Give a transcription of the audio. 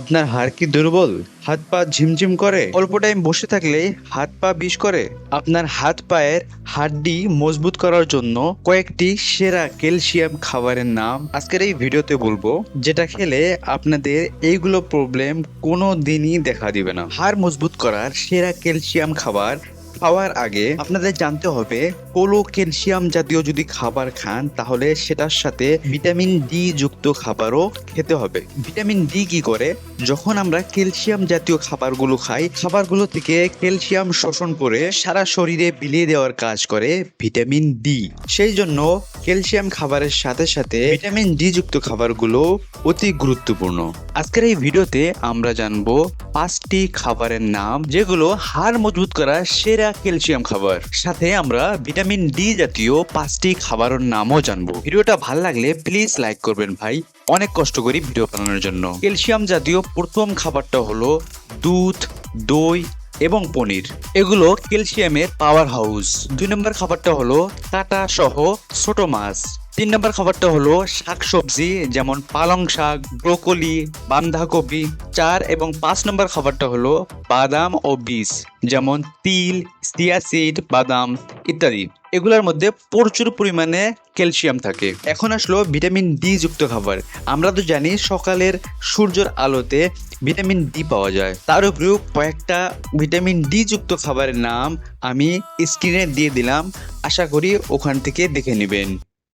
আপনার হাড় কি দুর্বল? হাত পা ঝিমঝিম করে? অল্প টাইম বসে থাকলে হাত পা বিষ করে। আপনার হাত পায়ের হাড্ডি মজবুত করার জন্য কয়েকটি সেরা ক্যালসিয়াম খাবারের নাম আজকের এই ভিডিওতে বলব, যেটা খেলে আপনাদের এইগুলো প্রবলেম কোনো দিনই দেখা দিবে না। হাড় মজবুত করার সেরা ক্যালসিয়াম খাবার খাওয়ার আগে আপনাদের জানতে হবে পোলো ক্যালসিয়াম জাতীয় যদি খাবার খান, তাহলে সেটার সাথে ভিটামিন ডি যুক্ত খাবারও খেতে হবে। ভিটামিন ডি কি করে? যখন আমরা ক্যালসিয়াম জাতীয় খাবারগুলো খাই, খাবারগুলো থেকে ক্যালসিয়াম শোষণ করে সারা শরীরে বিলিয়ে দেওয়ার কাজ করে ভিটামিন ডি সেই জন্য ক্যালসিয়াম খাবারের সাথে সাথে ভিটামিন ডি যুক্ত খাবারগুলো অতি গুরুত্বপূর্ণ। আজকের এই ভিডিওতে আমরা জানব পাঁচটি খাবারের নাম, যেগুলো হাড় মজবুত করা সেরা ক্যালসিয়াম খাবার। সাথে আমরা ভিটামিন ডি জাতীয় পাঁচটি খাবারের নামও জানব। ভিডিওটা ভালো লাগলে প্লিজ লাইক করবেন ভাই। অনেক কষ্ট করি ভিডিও বানানোর জন্য। ক্যালসিয়াম জাতীয় প্রথম খাবারটা হলো দুধ, দই এবং পনির। এগুলো ক্যালসিয়ামের পাওয়ার হাউস দুই নম্বর খাবারটা হলো কাটা সহ ছোট মাছ। তিন নম্বর খাবারটা হলো শাকসবজি, যেমন পালং শাক, ব্রোকলি, বাঁধাকপি। চার এবং পাঁচ নম্বর খাবারটা হলো বাদাম ও বীজ, যেমন তিল সিয়াসিড বাদাম ইত্যাদি। এগুলোর মধ্যে প্রচুর পরিমাণে ক্যালসিয়াম থাকে। এখন আসলো ভিটামিন ডি যুক্ত খাবার। আমরা তো জানি সকালের সূর্যের আলোতে ভিটামিন ডি পাওয়া যায়। তার উপরেও কয়েকটা ভিটামিন ডি যুক্ত খাবারের নাম আমি স্ক্রিনে দিয়ে দিলাম। আশা করি ওখান থেকে দেখে নেবেন।